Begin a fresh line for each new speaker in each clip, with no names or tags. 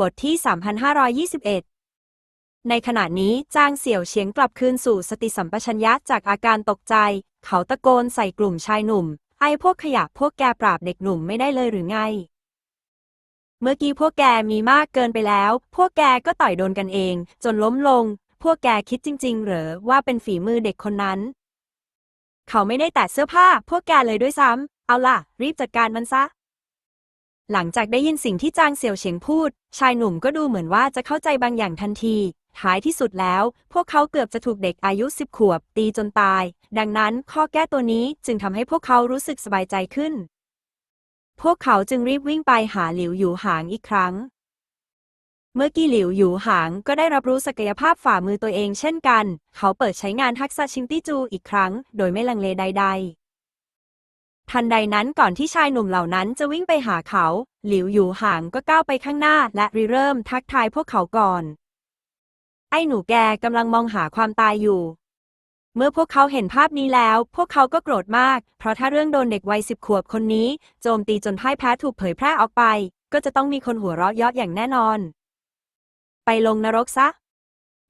บทที่ 3521 ในขณะนี้จางเสี่ยวเฉียงกลับคืนสู่สติสัมปชัญญะจากอาการตกใจ เขาตะโกนใส่กลุ่มชายหนุ่ม ไอ้พวกขยะพวกแกปราบเด็กหนุ่มไม่ได้เลยหรือไง เมื่อกี้พวกแกมีมากเกินไปแล้ว พวกแกก็ต่อยโดนกันเอง จนล้มลง พวกแกคิดจริง ๆ เหรอว่าเป็นฝีมือเด็กคนนั้น เขาไม่ได้แตะเสื้อผ้า พวกแกเลยด้วยซ้ำเอาล่ะ รีบจัดการมันซะ หลังจากได้ยินสิ่งที่จางเสี่ยวเฉียงพูด ชายหนุ่มก็ดูเหมือนว่าจะเข้าใจบางอย่างทันที ท้ายที่สุดแล้ว พวกเขาเกือบจะถูกเด็กอายุสิบขวบ ตีจนตาย ดังนั้นข้อแก้ตัวนี้จึงทำให้พวกเขารู้สึกสบายใจขึ้น พวกเขาจึงรีบวิ่งไปหาหลิวหยูหางอีกครั้ง เมื่อกี้หลิวหยูหางก็ได้รับรู้ศักยภาพฝ่ามือตัวเองเช่นกัน เขาเปิดใช้งานทักษะชิงตี้จูอีกครั้ง โดยไม่ลังเลใด ๆ ทันใดนั้นก่อนที่ชายหนุ่มเหล่านั้นจะวิ่งไปหาเขา หลิวหยูหางก็ก้าวไปข้างหน้า และริเริ่มทักทายพวกเขาก่อน ไอ้หนูแกกำลังมองหาความตายอยู่ เมื่อพวกเขาเห็นภาพนี้แล้ว พวกเขาก็โกรธมาก เพราะถ้าเรื่องโดนเด็กวัยสิบขวบคนนี้ โจมตีจนพ่ายแพ้ถูกเผยแพร่ออกไป ก็จะต้องมีคนหัวเราะเยาะอย่างแน่นอน ไปลงนรกซะ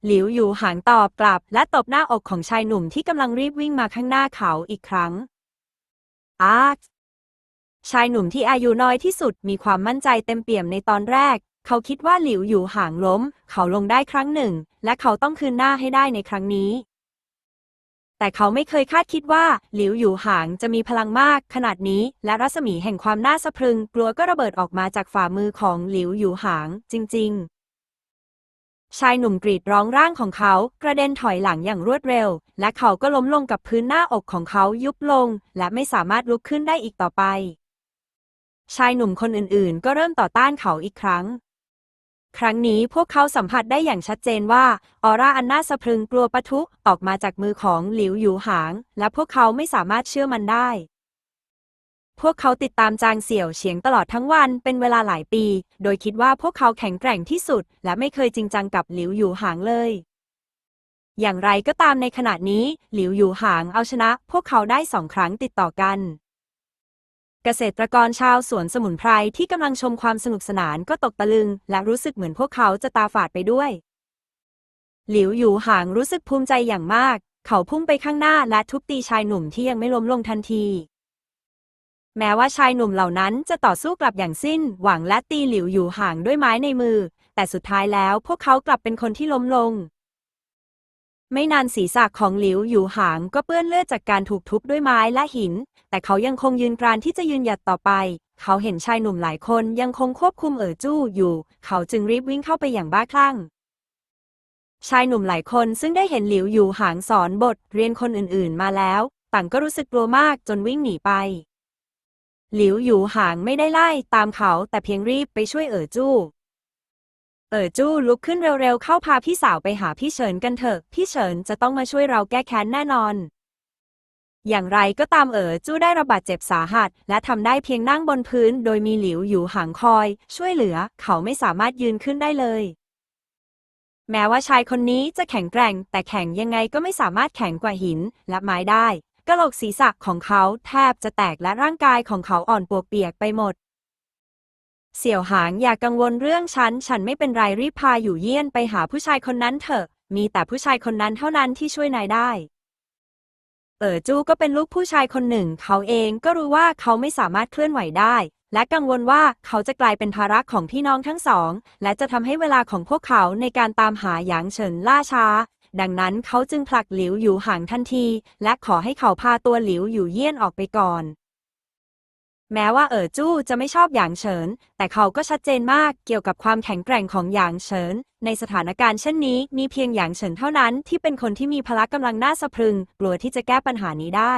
หลิวอยู่หางตอบกลับ และตบหน้าอกของชายหนุ่มที่กำลังรีบวิ่งมาข้างหน้าเขาอีกครั้ง อาร์ชายหนุ่มที่อายุน้อยที่สุดมีความมั่นใจเต็มเปี่ยมในตอนแรก เขาคิดว่าหลิวอยู่ห่างล้ม เขาลงได้ครั้งหนึ่ง และเขาต้องคืนหน้าให้ได้ในครั้งนี้ แต่เขาไม่เคยคาดคิดว่า หลิวอยู่ห่างจะมีพลังมาก ขนาดนี้ และรัศมีแห่งความน่าสะพรึง กลัวก็ระเบิดออกมาจากฝ่ามือของหลิวอยู่ห่าง จริง ๆ ชายหนุ่มกรีดร้องร่างของเขา กระเด็นถอยหลังอย่างรวดเร็ว และเขาก็ล้มลงกับพื้นหน้าอกของเขายุบลง และไม่สามารถลุกขึ้นได้อีกต่อไป ชายหนุ่มคนอื่นๆ ก็เริ่มต่อต้านเขาอีกครั้ง ครั้งนี้พวกเขาสัมผัสได้อย่างชัดเจนว่าออร่าอันน่าสะพรึงกลัวปะทุออกมาจากมือของหลิวหยูหาง และพวกเขาไม่สามารถเชื่อมันได้ พวกเขาติดตามจางเสี่ยวเฉียงตลอดทั้งวันเป็นเวลาหลายปี โดยคิดว่าพวกเขาแข็งแกร่งที่สุด และไม่เคยจริงจังกับหลิวหยูหางเลย อย่างไรก็ตามในขณะนี้ หลิวหยูหางเอาชนะ พวกเขาได้สองครั้งติดต่อกัน เกษตรกรชาวสวนสมุนไพรที่กำลังชมความสนุกสนานก็ตกตะลึง และรู้สึกเหมือนพวกเขาจะตาฝาดไปด้วย หลิวหยูหางรู้สึกภูมิใจอย่างมาก เขาพุ่งไปข้างหน้าและทุบตีชายหนุ่มที่ยังไม่ล้มลงทันที แม้ว่าชายหนุ่มเหล่านั้นจะต่อสู้กลับอย่างสิ้น หวังและตีหลิวหยูหางด้วยไม้ในมือ แต่สุดท้ายแล้วพวกเขากลับเป็นคนที่ล้มลง ไม่นานศีรษะของหลิวหยูหางก็เปื้อนเลือดจากการถูกทุบด้วยไม้และหิน แต่เขายังคงยืนกรานที่จะยืนหยัดต่อไป เขาเห็นชายหนุ่มหลายคนยังคงควบคุมเอ๋อจู้อยู่ เขาจึงรีบวิ่งเข้าไปอย่างบ้าคลั่งชายหนุ่มหลายคนซึ่งได้เห็นหลิวหยูหางสอนบท เรียนคนอื่นๆมาแล้ว ต่างก็รู้สึกกลัวมากจนวิ่งหนีไป หลิวหยูหางไม่ได้ไล่ตามเขาแต่เพียงรีบไปช่วยเอ๋อจู้ เอ๋อจู้ลุกขึ้นเร็วๆ เข้าพาพี่สาวไปหาพี่เฉินกันเถอะ พี่เฉินจะต้องมาช่วยเราแก้แค้นแน่นอน อย่างไรก็ตามเอ๋อจู้ได้รับบาดเจ็บสาหัส และทำได้เพียงนั่งบนพื้น โดยมีหลิวอยู่ห่างคอย ช่วยเหลือ เขาไม่สามารถยืนขึ้นได้เลยแม้ว่าชายคนนี้จะแข็งแกร่ง แต่แข็งยังไงก็ไม่สามารถแข็งกว่าหินและไม้ได้ กะโหลกศีรษะของเขาแทบจะแตกและร่างกายของเขาอ่อนปวกเปียกไปหมด เสี่ยวหางอย่ากกังวลเรื่องฉัน ฉันไม่เป็นไรรีบพาอยู่เยี่ยนไปหาผู้ชายคนนั้นเถอะ มีแต่ผู้ชายคนนั้นเท่านั้นที่ช่วยนายได้ เอ๋อจู้ก็เป็นลูกผู้ชายคนหนึ่ง เขาเองก็รู้ว่าเขาไม่สามารถเคลื่อนไหวได้ และกังวลว่าเขาจะกลายเป็นภาระของพี่น้องทั้งสอง และจะทำให้เวลาของพวกเขาในการตามหาหยางเฉินล่าช้า ดังนั้นเขาจึงผลักหลิวอยู่ห่างทันที และขอให้เขาพาตัวหลิวอยู่เยี่ยนออกไปก่อน แม้ว่าเอ๋อจู้จะไม่ชอบหยางเฉิน แต่เขาก็ชัดเจนมากเกี่ยวกับความแข็งแกร่งของหยางเฉิน ในสถานการณ์เช่นนี้ มีเพียงหยางเฉินเท่านั้นที่เป็นคนที่มีพละกำลังน่าสะพรึง กลัวที่จะแก้ปัญหานี้ได้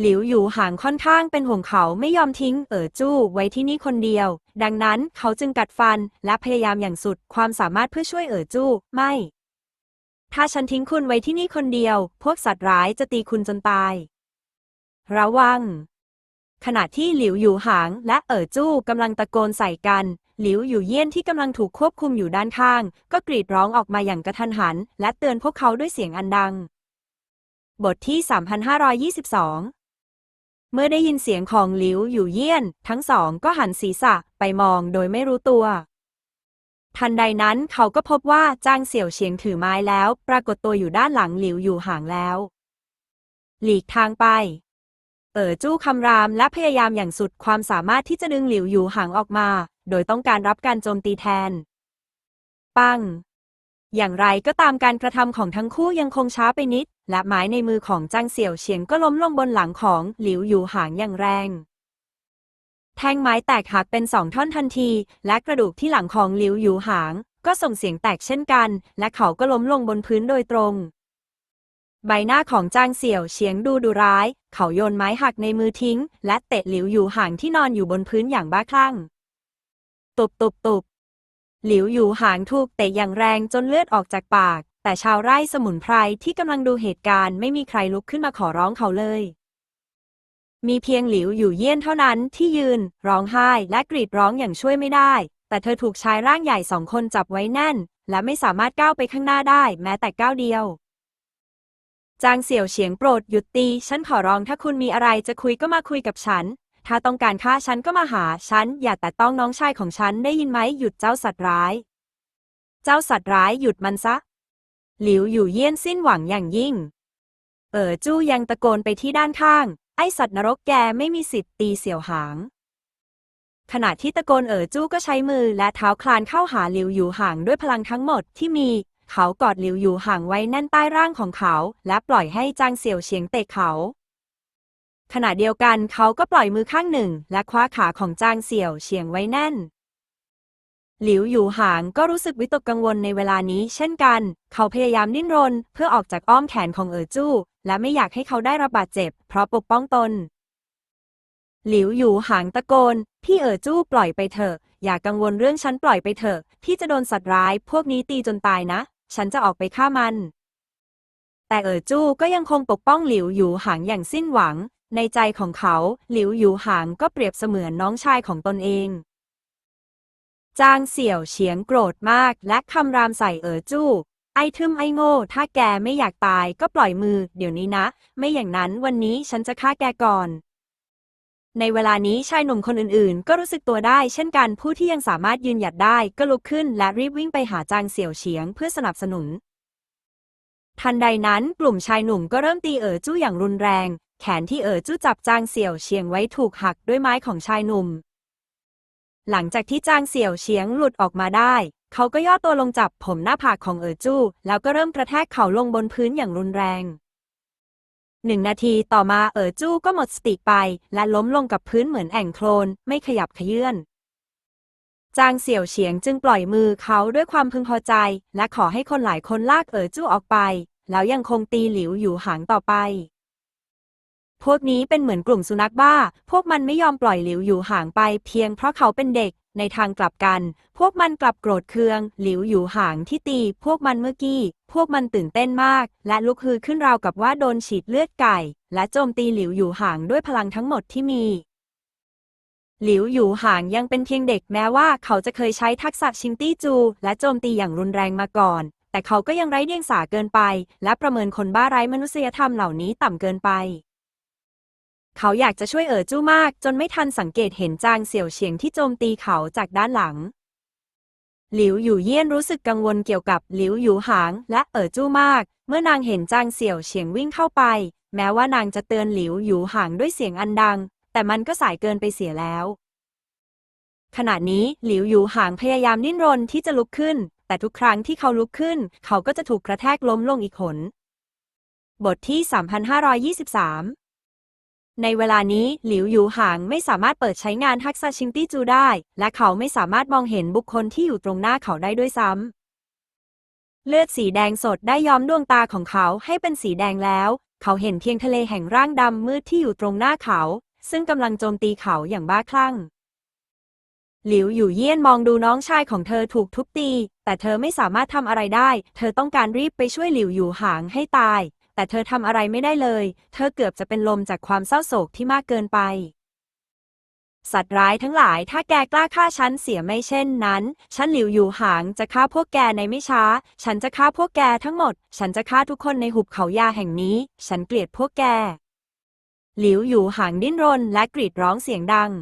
หลิวอยู่ห่างค่อนข้างเป็นห่วงเขาไม่ยอมทิ้งเอ๋อจู้ไว้ที่นี่คนเดียว ดังนั้นเขาจึงกัดฟันและพยายามอย่างสุดความสามารถเพื่อช่วยเอ๋อจู้ไม่ ถ้าฉันทิ้งคุณไว้ที่นี่คนเดียว พวกสัตว์ร้ายจะตีคุณจนตาย ระวัง ขณะที่หลิวอยู่หาง และเอ๋อจู้กำลังตะโกนใส่กัน หลิวอยู่เยี่ยนที่กำลังถูกควบคุมอยู่ด้านข้าง ก็กรีดร้องออกมาอย่างกระทันหัน และเตือนพวกเขาด้วยเสียงอันดัง บทที่ 3522เมื่อได้ยินเสียงของหลิวอยู่เยี่ยน ทั้งสองก็หันศีรษะไปมองโดยไม่รู้ตัว ทันใดนั้นเขาก็พบว่าจางเสี่ยวเฉียงถือไม้แล้ว ปรากฏตัวอยู่ด้านหลังหลิวอยู่ห่างแล้ว หลีกทางไป เอ๋อจู้คำรามและพยายามอย่างสุดความสามารถที่จะดึงหลิวอยู่ห่างออกมา โดยต้องการรับการโจมตีแทน ปัง อย่างไรก็ตามการกระทำของทั้งคู่ยังคงช้าไปนิด และไม้ในมือของจางเสี่ยวเฉียงก็ล้มลงบนหลังของหลิวอยู่ห่างอย่างแรง แท่งไม้แตกหักเป็นสองท่อนทันที และกระดูกที่หลังของหลิวอยู่หาง ก็ส่งเสียงแตกเช่นกัน และเขาก็ล้มลงบนพื้นโดยตรง ใบหน้าของจางเสี่ยวเฉียงดูดุร้าย เขาโยนไม้หักในมือทิ้ง และเตะหลิวอยู่หางที่นอนอยู่บนพื้นอย่างบ้าคลั่ง ตุบตุบตุบหลิวอยู่หางถูกเตะอย่างแรงจนเลือดออกจากปาก แต่ชาวไร่สมุนไพรที่กำลังดูเหตุการณ์ไม่มีใครลุกขึ้นมาขอร้องเขาเลย มีเพียงหลิวอยู่เยี่ยนเท่านั้นที่ยืน ร้องไห้และกรีดร้องอย่างช่วยไม่ได้ แต่เธอถูกชายร่างใหญ่สองคนจับไว้แน่น และไม่สามารถก้าวไปข้างหน้าได้แม้แต่ก้าวเดียว จางเสี่ยวเฉียงโปรดหยุดตี ฉันขอร้องถ้าคุณมีอะไรจะคุยก็มาคุยกับฉัน ถ้าต้องการฆ่าฉันก็มาหาฉัน อย่าแต่ต้องน้องชายของฉันได้ยินไหมหยุดเจ้าสัตว์ร้าย เจ้าสัตว์ร้ายหยุดมันซะ หลิวอยู่เยี่ยนสิ้นหวังอย่างยิ่ง เอ๋อจู้ยังตะโกนไปที่ด้านข้าง ไอสัตว์นรกแกไม่มีสิทธิ์ตีเสี่ยวหาง ขณะที่ตะโกนเอ๋อจู้ก็ใช้มือและเท้าคลานเข้าหาหลิวอยู่ห่างด้วยพลังทั้งหมดที่มี เขากอดหลิวอยู่ห่างไว้แน่นใต้ร่างของเขา และปล่อยให้จางเสี่ยวเฉียงเตะเขา ขณะเดียวกันเขาก็ปล่อยมือข้างหนึ่ง และคว้าขาของจางเสี่ยวเฉียงไว้แน่นหลิวอยู่ห่างก็รู้สึกวิตกกังวลในเวลานี้เช่นกัน เขาพยายามดิ้นรนเพื่อออกจากอ้อมแขนของเอ๋อจู้ และไม่อยากให้เขาได้รับบาดเจ็บ เพราะปกป้องตน หลิวอยู่หางตะโกน พี่เอ๋อจู้ปล่อยไปเถอะ อย่ากกังวลเรื่องฉันปล่อยไปเถอะ พี่จะโดนสัตว์ร้าย พวกนี้ตีจนตายนะ ฉันจะออกไปฆ่ามัน แต่เอ๋อจู้ก็ยังคงปกป้องหลิวอยู่หางอย่างสิ้นหวัง ในใจของเขา หลิวอยู่หางก็เปรียบเสมือนน้องชายของตนเองจางเสี่ยวเฉียงโกรธมากและคำรามใส่เอ๋อจู้ ไอ้ทึมไอ้โง่ ถ้าแกไม่อยากตายก็ปล่อยมือ เดี๋ยวนี้นะ ไม่อย่างนั้นวันนี้ฉันจะฆ่าแกก่อน ในเวลานี้ชายหนุ่มคนอื่นๆ ก็รู้สึกตัวได้ เช่นกันผู้ที่ยังสามารถยืนหยัดได้ก็ลุกขึ้น และรีบวิ่งไปหาจางเสี่ยวเฉียงเพื่อสนับสนุน ทันใดนั้นกลุ่มชายหนุ่มก็เริ่มตีเอ๋อจู้อย่างรุนแรง แขนที่เอ๋อจู้จับจางเสี่ยวเฉียงไว้ถูกหักด้วยไม้ของชายหนุ่ม หลังจากที่จางเสี่ยวเฉียงหลุดออกมาได้ เขาก็ย่อตัวลงจับผมหน้าผากของเอ๋อจู้ แล้วก็เริ่มกระแทกเข่าลงบนพื้นอย่างรุนแรงหนึ่งนาทีต่อมาเอ๋อจู้ก็หมดสติไป และล้มลงกับพื้นเหมือนแอ่งโคลน ไม่ขยับเขยื่อนจางเสี่ยวเฉียงจึงปล่อยมือเขาด้วยความพึงพอใจ และขอให้คนหลายคนลากเอ๋อจู้ออกไป แล้วยังคงตีหลิวอยู่หางต่อไป พวกนี้เป็นเหมือนกลุ่มสุนัขบ้า พวกมันไม่ยอมปล่อยหลิวอยู่ห่างไป เพียงเพราะเขาเป็นเด็ก ในทางกลับกัน พวกมันกลับโกรธเคือง หลิวอยู่ห่างที่ตี พวกมันเมื่อกี้ พวกมันตื่นเต้นมาก และลุกฮือขึ้นราวกับว่าโดนฉีดเลือดไก่ และโจมตีหลิวอยู่ห่างด้วยพลังทั้งหมดที่มี หลิวอยู่ห่างยังเป็นเพียงเด็กแม้ว่าเขาจะเคยใช้ทักษะชิงตี้จู และโจมตีอย่างรุนแรงมาก่อน แต่เขาก็ยังไร้เดียงสาเกินไป และประเมินคนบ้าไร้มนุษยธรรมเหล่านี้ต่ำเกินไป เขาอยากจะช่วยเอ๋อจู้มาก จนไม่ทันสังเกตเห็นจางเสี่ยวเฉียงที่โจมตีเขาจากด้านหลัง หลิวอยู่เยี่ยนรู้สึกกังวลเกี่ยวกับหลิวอยู่หาง และเอ๋อจู้มาก เมื่อนางเห็นจางเสี่ยวเฉียงวิ่งเข้าไป แม้ว่านางจะเตือนหลิวอยู่หางด้วยเสียงอันดัง แต่มันก็สายเกินไปเสียแล้ว ขณะนี้หลิวอยู่หางพยายามดิ้นรนที่จะลุกขึ้น แต่ทุกครั้งที่เขาลุกขึ้น เขาก็จะถูกกระแทกล้มลงอีกหนบทที่ 3523 ในเวลานี้หลิวอยู่ห่างไม่สามารถเปิดใช้งานทักษะชิงตี้จูได้ และเขาไม่สามารถมองเห็นบุคคลที่อยู่ตรงหน้าเขาได้ด้วยซ้ำ เลือดสีแดงสดได้ย้อมดวงตาของเขาให้เป็นสีแดงแล้ว เขาเห็นเพียงทะเลแห่งร่างดำมืดที่อยู่ตรงหน้าเขา ซึ่งกำลังโจมตีเขาอย่างบ้าคลั่ง หลิวอยู่เยี่ยนมองดูน้องชายของเธอถูกทุบตี แต่เธอไม่สามารถทำอะไรได้ เธอต้องการรีบไปช่วยหลิวอยู่ห่างให้ตาย แต่เธอทำอะไรไม่ได้เลย เธอเกือบจะเป็นลมจากความเศร้าโศกที่มากเกินไป สัตว์ร้ายทั้งหลาย ถ้าแกกล้าฆ่าฉันเสียไม่เช่นนั้น ฉันหลิวอยู่หางจะฆ่าพวกแกในไม่ช้า ฉันจะฆ่าพวกแกทั้งหมด ฉันจะฆ่าทุกคนในหุบเขายาแห่งนี้ ฉันเกลียดพวกแก หลิวอยู่หางดิ้นรนและกรีดร้องเสียงดัง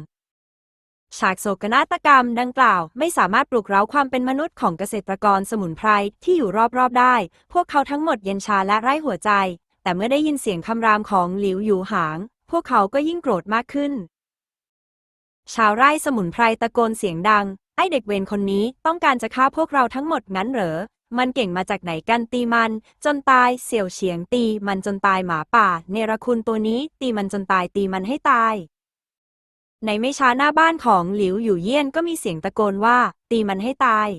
ฉากโศกนาฏกรรมดังกล่าว ไม่สามารถปลุกเร้าความเป็นมนุษย์ของเกษตรกรสมุนไพรที่อยู่รอบๆได้ พวกเขาทั้งหมดเย็นชาและไร้หัวใจ แต่เมื่อได้ยินเสียงคำรามของหลิวหยูหาง พวกเขาก็ยิ่งโกรธมากขึ้น ชาวไร่สมุนไพรตะโกนเสียงดัง ไอเด็กเวรคนนี้ต้องการจะฆ่าพวกเราทั้งหมดงั้นเหรอ มันเก่งมาจากไหนกันตีมัน จนตายเสี่ยวเฉียงตี มันจนตายหมาป่า เนรคุณตัวนี้ตีมันจนตายตีมันให้ตาย ในไม่ช้าหน้าบ้านของหลิวอยู่เยี่ยนก็มีเสียงตะโกนว่า ตีมันให้ตาย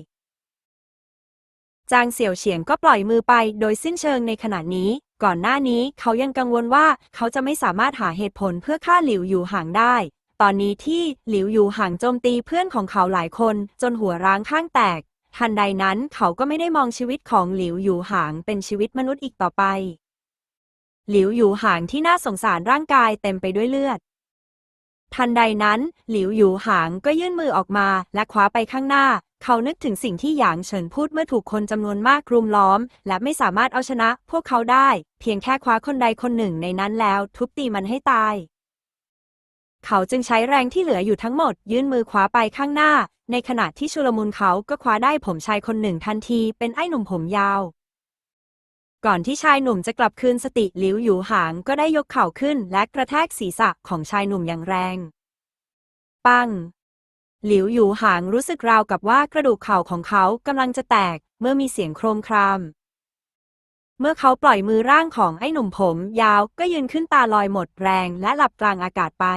จางเสี่ยวเฉียงก็ปล่อยมือไปโดยสิ้นเชิงในขณะนี้ ก่อนหน้านี้เขายังกังวลว่าเขาจะไม่สามารถหาเหตุผลเพื่อฆ่าหลิวอยู่ห่างได้ ตอนนี้ที่หลิวอยู่ห่างโจมตีเพื่อนของเขาหลายคนจนหัวร้างข้างแตก ทันใดนั้นเขาก็ไม่ได้มองชีวิตของหลิวอยู่ห่างเป็นชีวิตมนุษย์อีกต่อไป หลิวอยู่ห่างที่น่าสงสารร่างกายเต็มไปด้วยเลือด ทันใดนั้น หลิวหยูหางก็ยื่นมือออกมาและคว้าไปข้างหน้า เขานึกถึงสิ่งที่หยางเฉินพูดเมื่อถูกคนจำนวนมากรุมล้อม และไม่สามารถเอาชนะพวกเขาได้ เพียงแค่คว้าคนใดคนหนึ่งในนั้นแล้ว ทุบตีมันให้ตาย เขาจึงใช้แรงที่เหลืออยู่ทั้งหมด ยื่นมือคว้าไปข้างหน้า ในขณะที่ชุลมุนเขาก็คว้าได้ผมชายคนหนึ่งทันทีเป็นไอ้หนุ่มผมยาว ก่อนที่ชายหนุ่มจะกลับคืนสติหลิวหยูหางก็ได้ยกเข่าขึ้นและกระแทกศีรษะของชายหนุ่มอย่างแรง ปัง หลิวหยูหางรู้สึกราวกับว่ากระดูกเข่าของเขากำลังจะแตกเมื่อมีเสียงโครมคราม เมื่อเขาปล่อยมือร่างของไอ้หนุ่มผมยาวก็ยืนขึ้นตาลอยหมดแรงและหลับกลางอากาศไป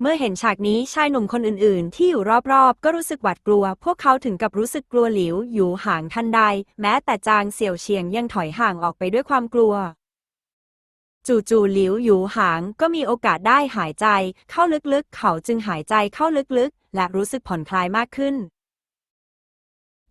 เมื่อเห็นฉากนี้ชายหนุ่มคนอื่นๆ ที่อยู่รอบๆ ก็รู้สึกหวาดกลัว พวกเขาถึงกับรู้สึกกลัวหลิวหยูห่างทันใด แม้แต่จางเสี่ยวเชียงยังถอยห่างออกไปด้วยความกลัว จู่ๆหลิวหยูหางก็มีโอกาสได้หายใจ เข้าลึกๆ เขาจึงหายใจเข้าลึกๆ และรู้สึกผ่อนคลายมากขึ้น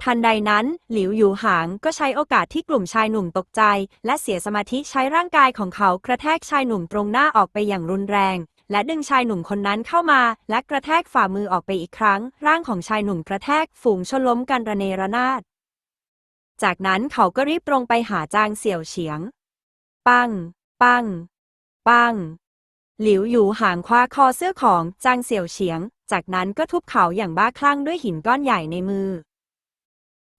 ทันใดนั้นหลิวหยูหางก็ใช้โอกาสที่กลุ่มชายหนุ่มตกใจ และเสียสมาธิใช้ร่างกายของเขากระแทกชายหนุ่มตรงหน้าออกไปอย่างรุนแรง และดึงชายหนุ่มคนนั้นเข้ามา และกระแทกฝ่ามือออกไปอีกครั้ง ร่างของชายหนุ่มกระแทกฝูงชนล้มกันระเนระนาด จากนั้นเขาก็รีบตรงไปหาจางเสี่ยวเฉียง ปัง ปัง ปัง หลิวหยูหางคว้าคอเสื้อของจางเสี่ยวเฉียง จากนั้นก็ทุบเขาอย่างบ้าคลั่งด้วยหินก้อนใหญ่ในมือ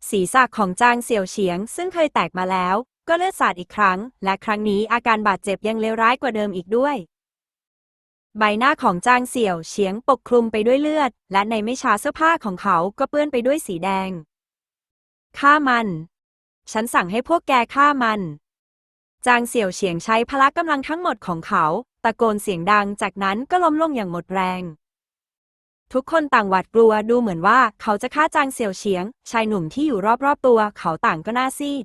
ศีรษะของจางเสี่ยวเฉียง ซึ่งเคยแตกมาแล้วก็เลือดสาดอีกครั้ง และครั้งนี้อาการบาดเจ็บยังเลวร้ายกว่าเดิมอีกด้วย ใบหน้าของจางเสี่ยวเฉียงปกคลุมไปด้วยเลือด และในไม่ช้าเสื้อผ้าของเขาก็เปื้อนไปด้วยสีแดง ฆ่ามัน ฉันสั่งให้พวกแกฆ่ามัน จางเสี่ยวเฉียงใช้พละกำลังทั้งหมดของเขา ตะโกนเสียงดังจากนั้นก็ล้มลงอย่างหมดแรง ทุกคนต่างหวาดกลัวดูเหมือนว่าเขาจะฆ่าจางเสี่ยวเฉียง ชายหนุ่มที่อยู่รอบๆตัว เขาต่างก็น่าซีด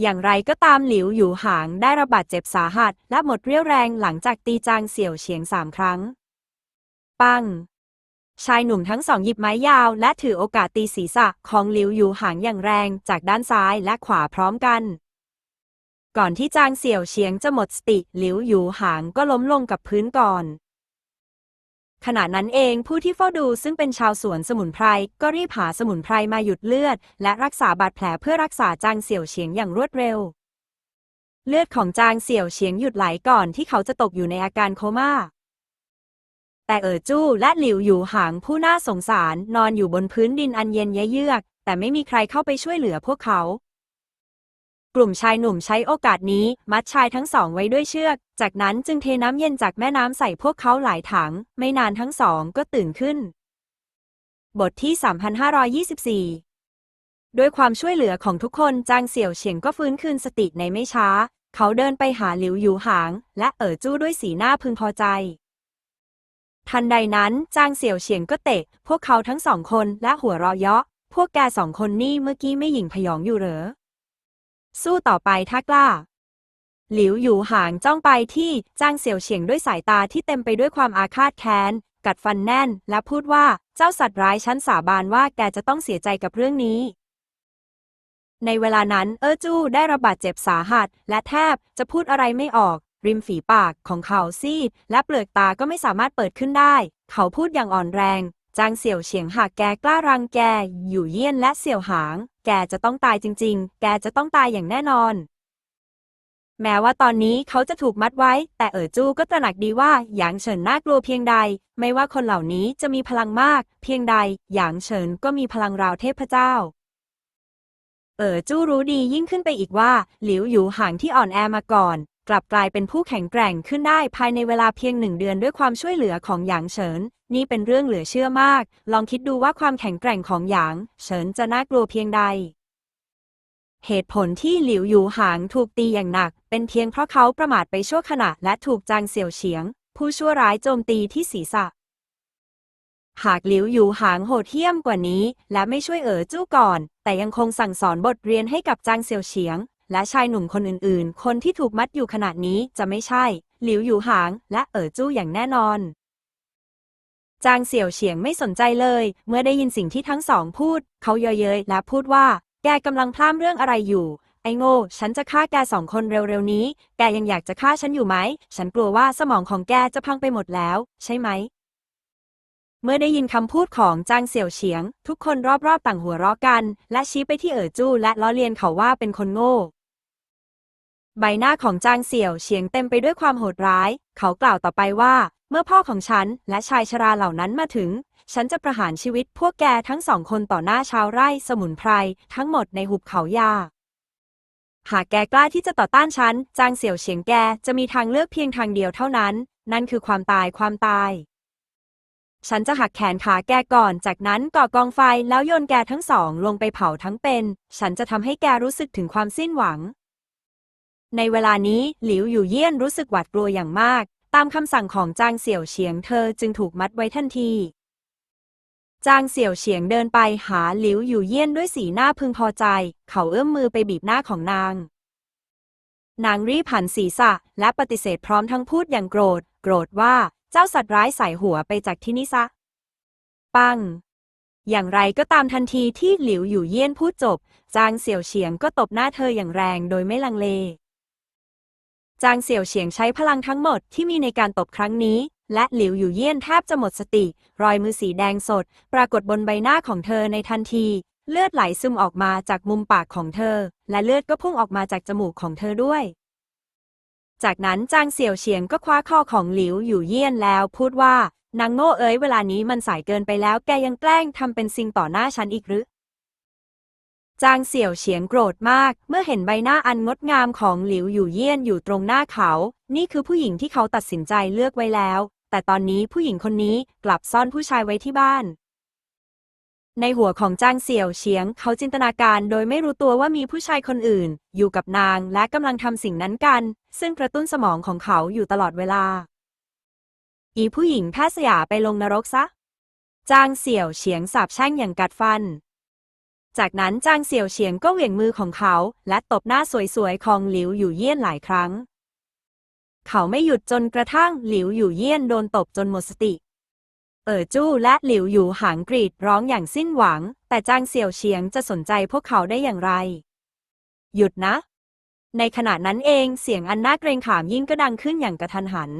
อย่างไรก็ตามหลิวหยูหางได้ระบาดเจ็บสาหัส และหมดเรี่ยวแรงหลังจากตีจางเสี่ยวเฉียงสามครั้ง ปัง ชายหนุ่มทั้งสองหยิบไม้ยาว และถือโอกาสตีศีรษะของหลิวหยูหางอย่างแรงจากด้านซ้ายและขวาพร้อมกัน ก่อนที่จางเสี่ยวเฉียงจะหมดสติหลิวหยูหางก็ล้มลงกับพื้นก่อน ขณะนั้นเองผู้ที่เฝ้าดูซึ่งเป็นชาวสวนสมุนไพร ก็รีบหาสมุนไพรมาหยุดเลือด และรักษาบาดแผลเพื่อรักษาจางเสี่ยวเฉียงอย่างรวดเร็ว เลือดของจางเสี่ยวเฉียงหยุดไหลก่อนที่เขาจะตกอยู่ในอาการโคม่าแต่เอ๋อจู้และหลิวหยูหางผู้น่าสงสารนอนอยู่บนพื้นดินอันเย็นเยือก แต่ไม่มีใครเข้าไปช่วยเหลือพวกเขา กลุ่มชายหนุ่มใช้โอกาสนี้ มัดชายทั้งสองไว้ด้วยเชือก จากนั้นจึงเทน้ำเย็นจากแม่น้ำใส่พวกเขาหลายถัง ไม่นานทั้งสองก็ตื่นขึ้น บทที่ 3524 ด้วยความช่วยเหลือของทุกคนจางเสี่ยวเฉียงก็ฟื้นคืนสติในไม่ช้า เขาเดินไปหาหลิวหยูหาง และเอ๋อจู้ด้วยสีหน้าพึงพอใจ ทันใดนั้นจางเสี่ยวเฉียงก็เตะ พวกเขาทั้งสองคนและหัวเราะเยาะ พวกแกสองคนนี่เมื่อกี้ไม่หยิ่งพยองอยู่เหรอ สู้ต่อไปถ้ากล้า หลิวหยูหางจ้องไปที่จ้างเสี่ยวเฉียงด้วยสายตาที่เต็มไปด้วยความอาฆาตแค้น กัดฟันแน่น และพูดว่าเจ้าสัตว์ร้ายฉันสาบานว่าแกจะต้องเสียใจกับเรื่องนี้ ในเวลานั้นเออจู้ได้ระบาดเจ็บสาหัส และแทบจะพูดอะไรไม่ออก ริมฝีปากของเขาซีดและเปลือกตาก็ไม่สามารถเปิดขึ้นได้ เขาพูดอย่างอ่อนแรง จางเสี่ยวเฉียงหากแกกล้ารังแก อยู่เยี่ยนและเสี่ยวหาง แกจะต้องตายจริง ๆ แกจะต้องตายอย่างแน่นอน แม้ว่าตอนนี้เขาจะถูกมัดไว้ แต่เอ๋อจู้ก็ตระหนักดีว่าหยางเฉินน่ากลัวเพียงใด ไม่ว่าคนเหล่านี้จะมีพลังมาก เพียงใดหยางเฉินก็มีพลังราวเทพเจ้าเอ๋อจู้รู้ดียิ่งขึ้นไปอีกว่า หลิวหยูหางที่อ่อนแอมาก่อน กลับกลายเป็นผู้แข็งแกร่งขึ้นได้ภายในเวลาเพียงหนึ่งเดือนด้วยความช่วยเหลือของหยางเฉิน นี่เป็นเรื่องเหลือเชื่อมาก ลองคิดดูว่าความแข็งแกร่งของหยาง เฉินจะน่ากลัวเพียงใด เหตุผลที่หลิวหยูหางถูกตีอย่างหนัก เป็นเพียงเพราะเขาประมาทไปชั่วขณะและถูกจางเสี่ยวเฉียง ผู้ชั่วร้ายโจมตีที่ศีรษะ หากหลิวหยูหางโหดเหี้ยมกว่านี้ และไม่ช่วยเอ๋อจู้ก่อน แต่ยังคงสั่งสอนบทเรียนให้กับจางเสี่ยวเฉียง และชายหนุ่มคนอื่น ๆ คนที่ถูกมัดอยู่ขนาดนี้จะไม่ใช่ หลิวหยูหาง และเอ๋อจู้อย่างแน่นอน จางเสี่ยวเฉียงไม่สนใจเลย เมื่อได้ยินสิ่งที่ทั้งสองพูด เขาเยเย้ยและพูดว่า แกกำลังพล่ามเรื่องอะไรอยู่ ไอ้โง่ ฉันจะฆ่าแกสองคนเร็วๆนี้ แกยังอยากจะฆ่าฉันอยู่ไหม ฉันกลัวว่าสมองของแกจะพังไปหมดแล้ว ใช่ไหม เมื่อได้ยินคำพูดของจางเสี่ยวเฉียง ทุกคนรอบๆต่างหัวเราะกัน และชี้ไปที่เอ๋อจู้และล้อเลียนเขาว่าเป็นคนโง่ใบหน้าของจางเสี่ยวเฉียงเต็มไปด้วยความโหดร้าย เขากล่าวต่อไปว่า เมื่อพ่อของฉันและชายชราเหล่านั้นมาถึง ฉันจะประหารชีวิตพวกแกทั้งสองคนต่อหน้าชาวไร่สมุนไพรทั้งหมดในหุบเขายา หากแกกล้าที่จะต่อต้านฉัน จางเสี่ยวเฉียงแกจะมีทางเลือกเพียงทางเดียวเท่านั้น นั่นคือความตายความตาย ฉันจะหักแขนขาแกก่อน จากนั้นก่อกองไฟแล้วโยนแกทั้งสองลงไปเผาทั้งเป็น ฉันจะทำให้แกรู้สึกถึงความสิ้นหวังในเวลานี้หลิวอยู่เยี่ยนรู้สึกหวาดกลัวอย่างมาก ตามคำสั่งของจางเสี่ยวเฉียงเธอจึงถูกมัดไว้ทันที จางเสี่ยวเฉียงเดินไปหาหลิวอยู่เยี่ยนด้วยสีหน้าพึงพอใจ เขาเอื้อมมือไปบีบหน้าของนาง นางรีบหันศีรษะและปฏิเสธพร้อมทั้งพูดอย่างโกรธ โกรธว่าเจ้าสัตว์ร้ายใส่หัวไปจากที่นี่ซะ ปัง อย่างไรก็ตามทันทีที่หลิวอยู่เยี่ยนพูดจบ จางเสี่ยวเฉียงก็ตบหน้าเธออย่างแรงโดยไม่ลังเล จางเสี่ยวเฉียงใช้พลังทั้งหมดที่มีในการตบครั้งนี้ และหลิวอยู่เยี่ยนแทบจะหมดสติ รอยมือสีแดงสด ปรากฏบนใบหน้าของเธอในทันที เลือดไหลซึมออกมาจากมุมปากของเธอ และเลือดก็พุ่งออกมาจากจมูกของเธอด้วย จากนั้นจางเสี่ยวเฉียงก็คว้าคอของหลิวอยู่เยี่ยนแล้ว พูดว่านางโง่เอ๋ยเวลานี้มันสายเกินไปแล้วแกยังแกล้งทำเป็นซิงต่อหน้าฉันอีกหรือ จางเสี่ยวเฉียงโกรธมาก เมื่อเห็นใบหน้าอันงดงามของหลิวอยู่เยี่ยนอยู่ตรงหน้าเขา นี่คือผู้หญิงที่เขาตัดสินใจเลือกไว้แล้ว แต่ตอนนี้ผู้หญิงคนนี้กลับซ่อนผู้ชายไว้ที่บ้าน ในหัวของจางเสี่ยวเฉียง เขาจินตนาการโดยไม่รู้ตัวว่ามีผู้ชายคนอื่น อยู่กับนางและกำลังทำสิ่งนั้นกัน ซึ่งกระตุ้นสมองของเขาอยู่ตลอดเวลา อีผู้หญิงแพทย์สยาไปลงนรกซะ จางเสี่ยวเฉียงสาบแช่งอย่างกัดฟัน จากนั้นจางเสี่ยวเฉียงก็เหวี่ยงมือของเขา และตบหน้าสวยๆของหลิวอยู่เยี่ยนหลายครั้ง เขาไม่หยุดจนกระทั่งหลิวอยู่เยี่ยนโดนตบจนหมดสติ เอ๋อจู้และหลิวอยู่หางกรีดร้องอย่างสิ้นหวัง แต่จางเสี่ยวเฉียงจะสนใจพวกเขาได้อย่างไร หยุดนะ ในขณะนั้นเองเสียงอันน่าเกรงขามยิ่งก็ดังขึ้นอย่างกระทันหัน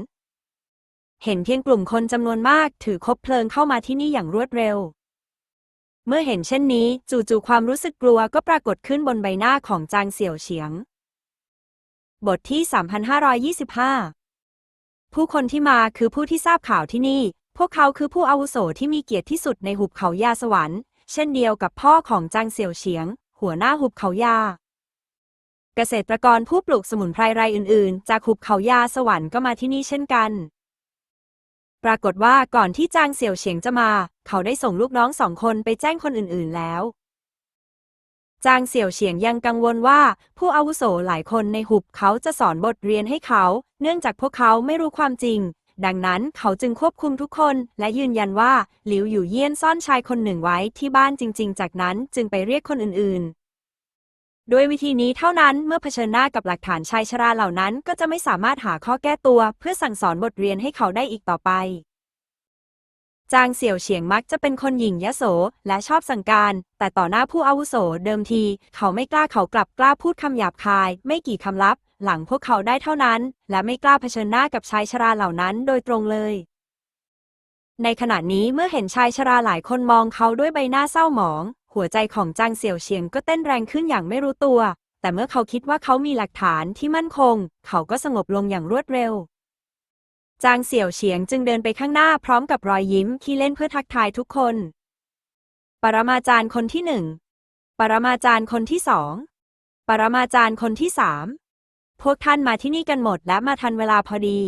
เห็นเพียงกลุ่มคนจำนวนมากถือคบเพลิงเข้ามาที่นี่อย่างรวดเร็ว เมื่อเห็นเช่นนี้ จู่ๆความรู้สึกกลัวก็ปรากฏขึ้นบนใบหน้าของจางเสี่ยวเฉียง บทที่ 3525 ผู้คนที่มาคือผู้ที่ทราบข่าวที่นี่ พวกเขาคือผู้อาวุโสที่มีเกียรติที่สุดในหุบเขายาสวรรค์ เช่นเดียวกับพ่อของจางเสี่ยวเฉียง หัวหน้าหุบเขายา เกษตรกรผู้ปลูกสมุนไพรรายอื่น ๆ จากหุบเขายาสวรรค์ก็มาที่นี่เช่นกัน ปรากฏว่าก่อนที่จางเสี่ยวเฉียงจะมา เขาได้ส่งลูกน้องสองคนไปแจ้งคนอื่นๆแล้ว จางเสี่ยวเฉียงยังกังวลว่า ผู้อาวุโสหลายคนในหุบเขาจะสอนบทเรียนให้เขา เนื่องจากพวกเขาไม่รู้ความจริง ดังนั้นเขาจึงควบคุมทุกคน และยืนยันว่าหลิวอยู่เยี่ยนซ่อนชายคนหนึ่งไว้ที่บ้านจริง ๆ จากนั้นจึงไปเรียกคนอื่นๆ ด้วยวิธีนี้เท่านั้นเมื่อเผชิญหน้ากับหลักฐานชายชราเหล่านั้น ก็จะไม่สามารถหาข้อแก้ตัวเพื่อสั่งสอนบทเรียนให้เขาได้อีกต่อไป จางเสี่ยวเฉียงมักจะเป็นคนหยิ่งยโสและชอบสั่งการ แต่ต่อหน้าผู้อาวุโสเดิมที เขาไม่กล้าเขากลับกล้าพูดคำหยาบคาย ไม่กี่คำลับ หลังพวกเขาได้เท่านั้น และไม่กล้าเผชิญหน้ากับชายชราเหล่านั้นโดยตรงเลยในขณะนี้เมื่อเห็นชายชราหลายคนมองเขาด้วยใบหน้าเศร้าหมอง หัวใจของจางเสี่ยวเฉียงก็เต้นแรงขึ้นอย่างไม่รู้ตัว แต่เมื่อเขาคิดว่าเขามีหลักฐานที่มั่นคง เขาก็สงบลงอย่างรวดเร็ว จางเสี่ยวเฉียงจึงเดินไปข้างหน้าพร้อมกับรอยยิ้มที่เล่นเพื่อทักทายทุกคน ปรมาจารย์คนที่หนึ่ง ปรมาจารย์คนที่สอง ปรมาจารย์คนที่สาม พวกท่านมาที่นี่กันหมดและมาทันเวลาพอดี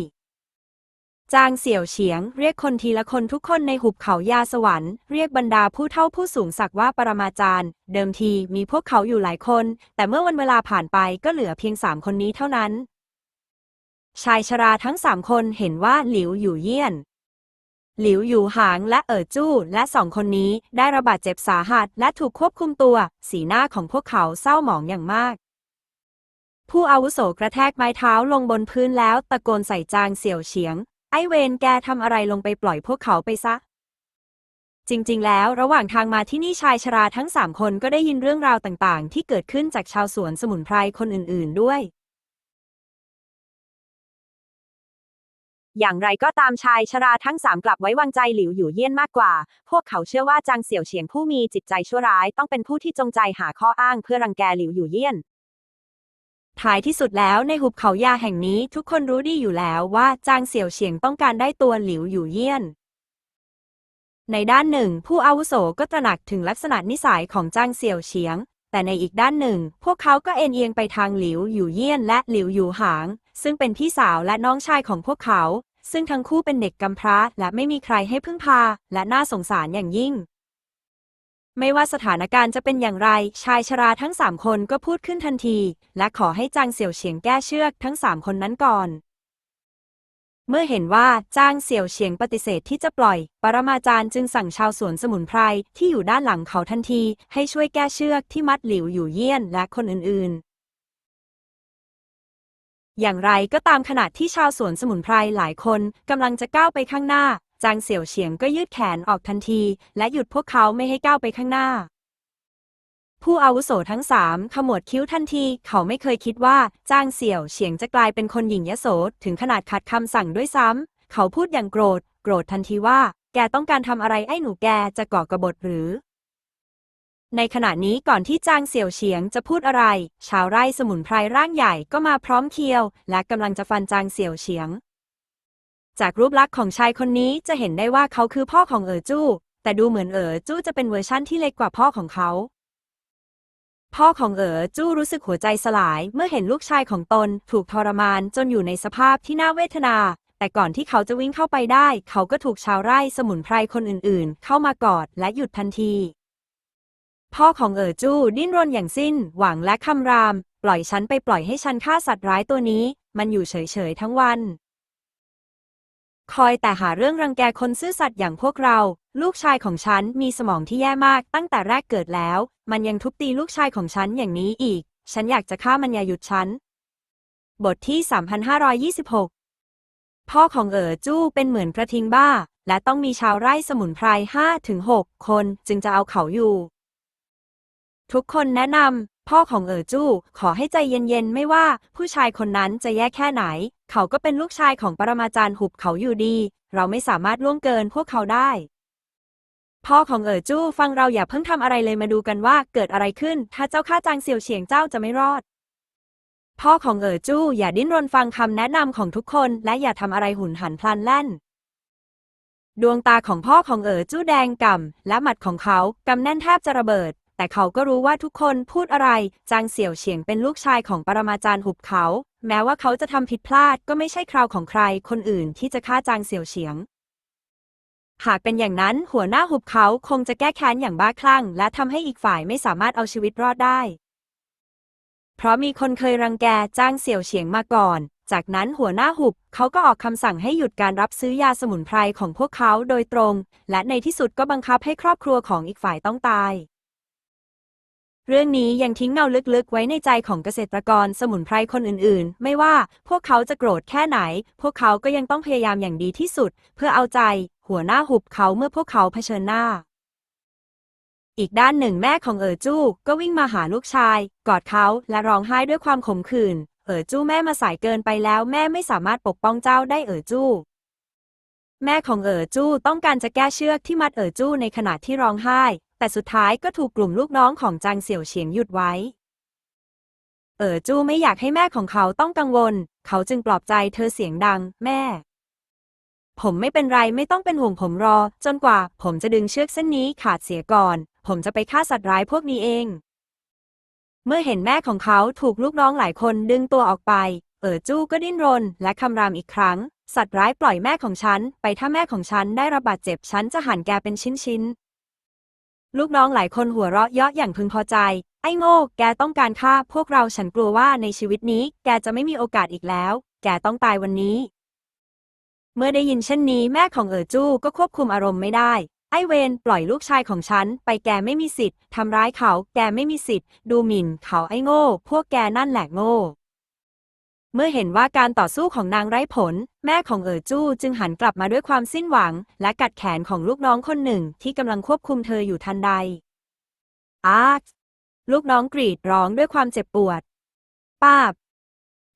จางเสี่ยวเฉียง เรียกคนทีละคนทุกคนในหุบเขายาสวรรค์ เรียกบรรดาผู้เท่าผู้สูงศักดิ์ว่าปรมาจารย์ เดิมทีมีพวกเขาอยู่หลายคน แต่เมื่อวันเวลาผ่านไปก็เหลือเพียงสามคนนี้เท่านั้น ชายชราทั้งสามคนเห็นว่าหลิวอยู่เยี่ยน หลิวอยู่หางและเอ๋อจู้ และสองคนนี้ได้ระบาดเจ็บสาหัส และถูกควบคุมตัว สีหน้าของพวกเขาเศร้าหมองอย่างมากผู้อาวุโสกระแทกไม้เท้าลงบนพื้นแล้วตะโกนใส่จางเสี่ยวเฉียง ไอเวนแกทำอะไรลงไปปล่อยพวกเขาไปซะ จริงๆ แล้วระหว่างทางมาที่นี่ชายชราทั้งสามคนก็ได้ยินเรื่องราวต่างๆ ที่เกิดขึ้นจากชาวสวนสมุนไพรคนอื่นๆด้วย อย่างไรก็ตามชายชราทั้งสามกลับไว้วางใจหลิวอยู่เยี่ยนมากกว่า พวกเขาเชื่อว่าจางเสี่ยวเฉียงผู้มีจิตใจชั่วร้ายต้องเป็นผู้ที่จงใจหาข้ออ้างเพื่อรังแกหลิวอยู่เยี่ยน ท้ายที่สุดแล้วในหุบเขายาแห่งนี้ทุกคนรู้ดีอยู่แล้วว่าจางเสี่ยวเฉียงต้องการได้ตัวหลิวอยู่เยี่ยน ในด้านหนึ่ง ผู้อาวุโสก็ตระหนักถึงลักษณะนิสัยของจางเสี่ยวเฉียง แต่ในอีกด้านหนึ่ง พวกเขาก็เอ็นเอียงไปทางหลิวอยู่เยี่ยนและหลิวอยู่หาง ซึ่งเป็นพี่สาวและน้องชายของพวกเขา ซึ่งทั้งคู่เป็นเด็กกำพร้าและไม่มีใครให้พึ่งพา และน่าสงสารอย่างยิ่ง ไม่ว่าสถานการณ์จะเป็นอย่างไร ชายชราทั้งสามคนก็พูดขึ้นทันที และขอให้จางเสี่ยวเฉียงแก้เชือกทั้งสามคนนั้นก่อน เมื่อเห็นว่าจางเสี่ยวเฉียงปฏิเสธที่จะปล่อย ปรมาจารย์จึงสั่งชาวสวนสมุนไพรที่อยู่ด้านหลังเขาทันที ให้ช่วยแก้เชือกที่มัดหลิวอยู่เยี่ยนและคนอื่นๆอย่างไรก็ตามขณะที่ชาวสวนสมุนไพรหลายคนกำลังจะก้าวไปข้างหน้า จางเสี่ยวเฉียงก็ยืดแขนออกทันที และหยุดพวกเขาไม่ให้ก้าวไปข้างหน้า ผู้อาวุโสทั้งสามขมวดคิ้วทันที เขาไม่เคยคิดว่าจางเสี่ยวเฉียงจะกลายเป็นคนหญิงยโสถึงขนาดขัดคำสั่งด้วยซ้ำ เขาพูดอย่างโกรธ โกรธทันทีว่า แกต้องการทำอะไรไอ้หนูแกจะก่อกบฏหรือในขณะนี้ก่อนที่จางเสี่ยวเฉียงจะพูดอะไร ชาวไร่สมุนไพรร่างใหญ่ก็มาพร้อมเคียว และกำลังจะฟันจางเสี่ยวเฉียง จากรูปลักษณ์ของชายคนนี้จะเห็นได้ว่าเขาคือพ่อของเอ๋อจู้ แต่ดูเหมือนเอ๋อจู้จะเป็นเวอร์ชั่นที่เล็กกว่าพ่อของเขา พ่อของเอ๋อจู้รู้สึกหัวใจสลายเมื่อเห็นลูกชายของตนถูกทรมานจนอยู่ในสภาพที่น่าเวทนา แต่ก่อนที่เขาจะวิ่งเข้าไปได้ เขาก็ถูกชาวไร่สมุนไพรคนอื่นๆ เข้ามากอดและหยุดทันที พ่อของเอ๋อจู้ดิ้นรนอย่างสิ้น หวังและคำราม ปล่อยฉันไปปล่อยให้ฉันฆ่าสัตว์ร้ายตัวนี้ มันอยู่เฉยๆทั้งวัน คอยแต่หาเรื่องรังแกคนซื่อสัตย์อย่างพวกเรา ลูกชายของฉันมีสมองที่แย่มากตั้งแต่แรกเกิดแล้ว มันยังทุบตีลูกชายของฉันอย่างนี้อีก ฉันอยากจะฆ่ามันอย่าหยุดฉัน บทที่ 3526 พ่อของเอ๋อจู้เป็นเหมือนกระทิงบ้า และต้องมีชาวไร่สมุนไพร5ถึง6คนจึงจะเอาเขาอยู่ ทุกคนแนะนำ พ่อของเอ๋อจู้ขอให้ใจเย็นๆ ไม่ว่าผู้ชายคนนั้นจะแย่แค่ไหน เขาก็เป็นลูกชายของปรมาจารย์หุบเขาอยู่ดี เราไม่สามารถล่วงเกินพวกเขาได้ พ่อของเอ๋อจู้ฟังเราอย่าเพิ่งทำอะไรเลยมาดูกันว่าเกิดอะไรขึ้น ถ้าเจ้าข้าจางเสี่ยวเฉียงเจ้าจะไม่รอด พ่อของเอ๋อจู้อย่าดิ้นรนฟังคำแนะนำของทุกคน และอย่าทำอะไรหุนหันพลันแล่นดวงตาของพ่อของเอ๋อจู้แดงก่ำและหมัดของเขากำแน่นแทบจะระเบิด แต่เขาก็รู้ว่าทุกคนพูดอะไร จางเสี่ยวเฉียงเป็นลูกชายของปรมาจารย์หุบเขา แม้ว่าเขาจะทำผิดพลาดก็ไม่ใช่คราวของใครคนอื่นที่จะฆ่าจางเสี่ยวเฉียง หากเป็นอย่างนั้นหัวหน้าหุบเขาคงจะแก้แค้นอย่างบ้าคลั่ง และทำให้อีกฝ่ายไม่สามารถเอาชีวิตรอดได้ เพราะมีคนเคยรังแกจางเสี่ยวเฉียงมาก่อน จากนั้นหัวหน้าหุบเขาก็ออกคำสั่งให้หยุดการรับซื้อยาสมุนไพรของพวกเขาโดยตรง และในที่สุดก็บังคับให้ครอบครัวของอีกฝ่ายต้องตาย เรื่องนี้ยังทิ้งเงาลึกๆ ไว้ในใจของเกษตรกรสมุนไพรคนอื่นๆ ไม่ว่าพวกเขาจะโกรธแค่ไหน พวกเขาก็ยังต้องพยายามอย่างดีที่สุด เพื่อเอาใจ หัวหน้าหุบเขาเมื่อพวกเขาเผชิญหน้า อีกด้านหนึ่งแม่ของเอ๋อจู้ก็วิ่งมาหาลูกชาย กอดเขาและร้องไห้ด้วยความขมขื่นเอ๋อจู้แม่มาสายเกินไปแล้วแม่ไม่สามารถปกป้องเจ้าได้เอ๋อจู้แม่ของเอ๋อจู้ต้องการจะแก้เชือกที่มัดเอ๋อจู้ในขณะที่ร้องไห้ แต่สุดท้ายก็ถูกกลุ่มลูกน้องของจางเสี่ยวเฉียงหยุดไว้ เออจู้ไม่อยากให้แม่ของเขาต้องกังวล เขาจึงปลอบใจเธอเสียงดัง แม่ ผมไม่เป็นไรไม่ต้องเป็นห่วงผมรอ จนกว่า ผมจะดึงเชือกเส้นนี้ขาดเสียก่อน ผมจะไปฆ่าสัตว์ร้ายพวกนี้เอง เมื่อเห็นแม่ของเขาถูกลูกน้องหลายคนดึงตัวออกไป เอ๋อจู้ก็ดิ้นรน และคำรามอีกครั้ง สัตว์ร้ายปล่อยแม่ของฉัน ไปถ้าแม่ของฉันได้รับบาดเจ็บฉันจะหั่นแกเป็นชิ้นๆ ลูกน้องหลายคนหัวเราะเยาะอย่างพึงพอใจ ไอ้โง่ แกต้องการฆ่าพวกเราฉันกลัวว่าในชีวิตนี้ แกจะไม่มีโอกาสอีกแล้ว แกต้องตายวันนี้ เมื่อได้ยินเช่นนี้แม่ของเอ๋อจู้ก็ควบคุมอารมณ์ไม่ได้ ไอเวนปล่อยลูกชายของฉัน ไปแกไม่มีสิทธิ์ทำร้ายเขา แกไม่มีสิทธิ์ ดูหมิ่น เขาไอ้โง่ พวกแกนั่นแหละโง่ เมื่อเห็นว่าการต่อสู้ของนางไร้ผล แม่ของเอ๋อจู้จึงหันกลับมาด้วยความสิ้นหวัง และกัดแขนของลูกน้องคนหนึ่งที่กำลังควบคุมเธออยู่ทันใด อาร์ลูกน้องกรีดร้องด้วยความเจ็บปวด ป้าบ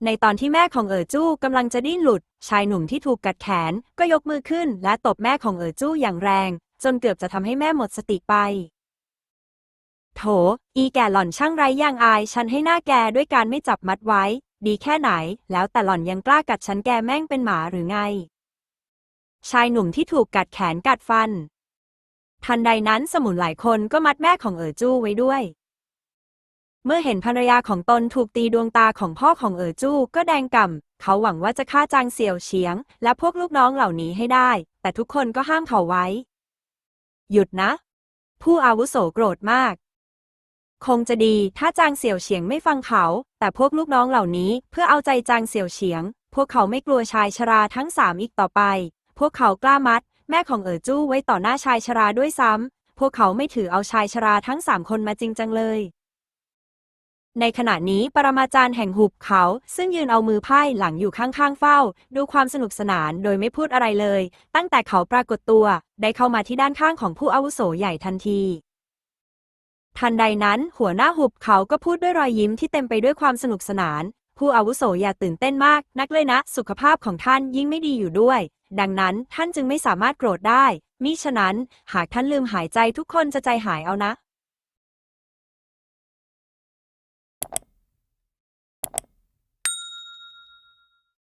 ในตอนที่แม่ของเอ๋อจู้กำลังจะดิ้นหลุด ชายหนุ่มที่ถูกกัดแขนก็ยกมือขึ้น และตบแม่ของเอ๋อจู้อย่างแรง จนเกือบจะทำให้แม่หมดสติไป โถ อีแก่หล่อนช่างไร้ยางอาย ฉันให้หน้าแกด้วยการไม่จับมัดไว้ ดีแค่ไหน แล้วแต่หล่อนยังกล้ากัดฉันแกแม่งเป็นหมาหรือไง ชายหนุ่มที่ถูกกัดแขนกัดฟัน ทันใดนั้นสมุนหลายคนก็มัดแม่ของเอ๋อจู้ไว้ด้วย เมื่อเห็นภรรยาของตนถูกตีดวงตาของพ่อของเอ๋อจู้ก็แดงก่ำเขาหวังว่าจะฆ่าจางเสี่ยวเฉียง และพวกลูกน้องเหล่านี้ให้ได้ แต่ทุกคนก็ห้ามเขาไว้ หยุดนะ ผู้อาวุโสโกรธมาก คงจะดีถ้าจางเสี่ยวเฉียงไม่ฟังเขา แต่พวกลูกน้องเหล่านี้เพื่อเอาใจจางเสี่ยวเฉียง พวกเขาไม่กลัวชายชราทั้งสามอีกต่อไป พวกเขากล้ามัด แม่ของเอ๋อจู้ไว้ต่อหน้าชายชราด้วยซ้ำ พวกเขาไม่ถือเอาชายชราทั้งสามคนมาจริงจังเลย ในขณะนี้ปรมาจารย์แห่งหุบเขา ซึ่งยืนเอามือไพ่หลังอยู่ข้างๆเฝ้า ดูความสนุกสนานโดยไม่พูดอะไรเลย ตั้งแต่เขาปรากฏตัว ได้เข้ามาที่ด้านข้างของผู้อาวุโสใหญ่ทันที ทันใดนั้นหัวหน้าหุบเขาก็พูดด้วยรอยยิ้มที่เต็มไปด้วยความสนุกสนาน ผู้อาวุโสอย่าตื่นเต้นมากนักเลยนะ สุขภาพของท่านยิ่งไม่ดีอยู่ด้วย ดังนั้นท่านจึงไม่สามารถโกรธได้มิฉะนั้น หากท่านลืมหายใจทุกคนจะใจหายเอานะ